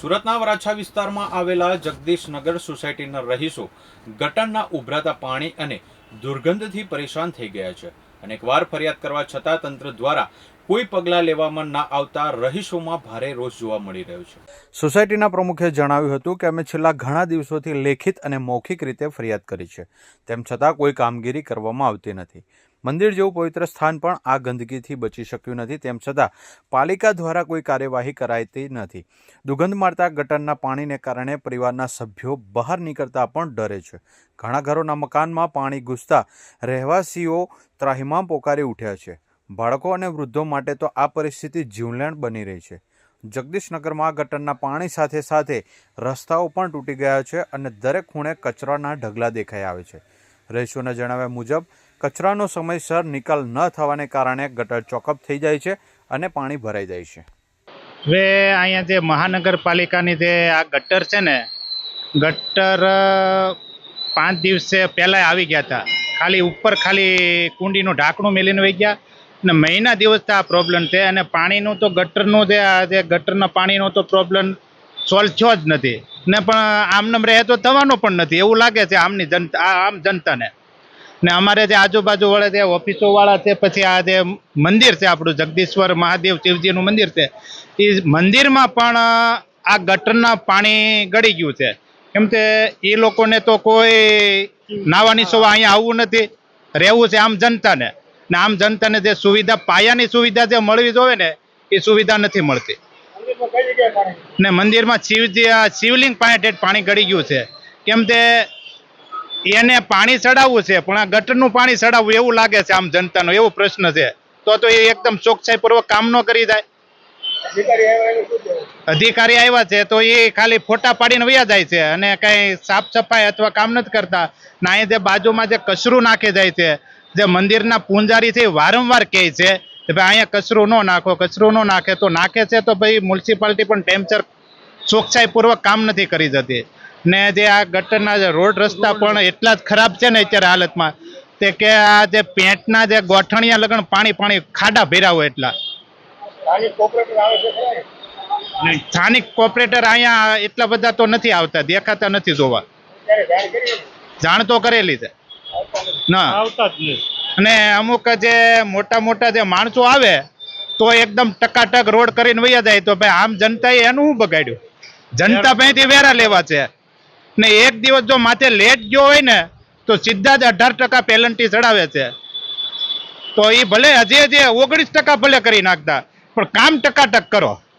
સુરતના વરાછા વિસ્તારમાં આવેલા જગદીશનગર સોસાયટીના રહીશો ગટરના ઉભરાતા પાણી અને દુર્ગંધથી પરેશાન થઈ ગયા છે. અનેકવાર ફરિયાદ કરવા છતાં તંત્ર દ્વારા કોઈ પગલાં લેવામાં ના આવતા રહીશોમાં ભારે રોષ જોવા મળી રહ્યો છે. સોસાયટીના પ્રમુખે જણાવ્યું હતું કે અમે છેલ્લા ઘણા દિવસોથી લેખિત અને મૌખિક રીતે ફરિયાદ કરી છે. તેમ છતાં કોઈ કામગીરી કરવામાં આવતી નથી. મંદિર જેવું પવિત્ર સ્થાન પણ આ ગંદકીથી બચી શક્યું નથી. તેમ છતાં પાલિકા દ્વારા કોઈ કાર્યવાહી કરાતી નથી. દુર્ગંધ મારતા ગટરના પાણીને કારણે પરિવારના સભ્યો બહાર નીકળતા પણ ડરે છે. ઘણા ઘરોના મકાનમાં પાણી ઘૂસતા રહેવાસીઓ ત્રાહિમામ પોકારી ઉઠ્યા છે. બાળકો અને વૃદ્ધો માટે તો આ પરિસ્થિતિ જીવલેણ બની રહી છે. જગદીશનગરમાં ગટરના પાણી સાથે સાથે રસ્તાઓ પણ તૂટી ગયા છે અને દરેક ખૂણે કચરાના ઢગલા દેખાઈ આવે છે. રહીશોના જણાવ્યા મુજબ કચરાનો સમયસર નિકાલ ન થવાને કારણે ગટર ચોકઅપ થઈ જાય છે અને પાણી ભરાઈ જાય છે. હવે અહીંયા જે મહાનગરપાલિકાની જે આ ગટર છે ને, ગટર પાંચ દિવસે પહેલાં આવી ગયા હતા. ખાલી ઉપર ખાલી કુંડીનું ઢાંકણું મેલીને વહી ગયા ને મહિના દિવસથી આ પ્રોબ્લેમ છે અને પાણીનું તો ગટરનું જે આ જે ગટરના પાણીનો તો પ્રોબ્લેમ સોલ્વ થયો જ નથી. ને પણ આમનામ રહે તો થવાનો પણ નથી. એવું લાગે છે આમની જનતા આમ જનતાને. ને અમારે જે આજુબાજુ વાળા જે ઓફિસો વાળા છે, પછી આ જે મંદિર છે આપણું જગદીશ્વર મહાદેવ શિવજીનું મંદિર છે, એ મંદિરમાં પણ આ ગટરના પાણી ગળી ગયું છે. કેમ કે એ લોકોને તો કોઈ નાવાની સોવા અહીંયા આવવું નથી, રહેવું છે આમ જનતાને. ને આમ જનતાને જે સુવિધા, પાયાની સુવિધા જે મળવી જોવે ને, એ સુવિધા નથી મળતી. ને મંદિરમાં શિવજી શિવલિંગ પાસે પાણી ગળી ગયું છે. કેમ તે એને પાણી ચડાવવું છે પણ આ ગટરનું પાણી ચડાવવું એવું લાગે છે આમ જનતાનો એવો પ્રશ્ન છે. તો તો એ એકદમ ચોકસાઈપૂર્વક કામ ન કરી જાય. અધિકારી આવ્યા છે તો એ ખાલી ફોટા પાડીને વયા જાય છે અને કઈ સાફ સફાઈ અથવા કામ નથી કરતા. ના અહીં જે બાજુમાં જે કચરું નાખી જાય છે જે મંદિરના પૂંજારી છે વારંવાર કહે છે કે ભાઈ અહીંયા કચરું ન નાખો કચરું ન નાખે. તો નાખે છે તો ભાઈ મ્યુનિસિપાલિટી પણ ટેમ્ચર ચોકસાઈપૂર્વક કામ નથી કરી જતી. ને જે આ ગટરના જે રોડ રસ્તા પણ એટલા જ ખરાબ છે ને અત્યારે હાલતમાં તે કે આ જે પેન્ટના જે ગોઠણિયા લગણ પાણી પાણી ખાડા ભેરા હોય એટલા. સ્થાનિક કોપરેટર અહીંયા એટલા બધા તો નથી આવતા દેખાતા નથી જોવા. જાણ તો કરેલી છે. ના. અને અમુક જે મોટા મોટા જે માણસો આવે તો એકદમ ટકાટક રોડ કરીને વયા જાય તો ભાઈ આમ જનતાએ એનું શું બગાડ્યું? જનતા પાસેથી વેરા લેવા છે. ને એક દિવસ જો માથે લેટ ગયો હોય ને, તો સીધા જ અઢાર ટકા પેનલ્ટી ચડાવે છે. તો એ ભલે હજી હજી ઓગણીસ ટકા ભલે કરી નાખતા, પણ કામ ટકાટક કરો.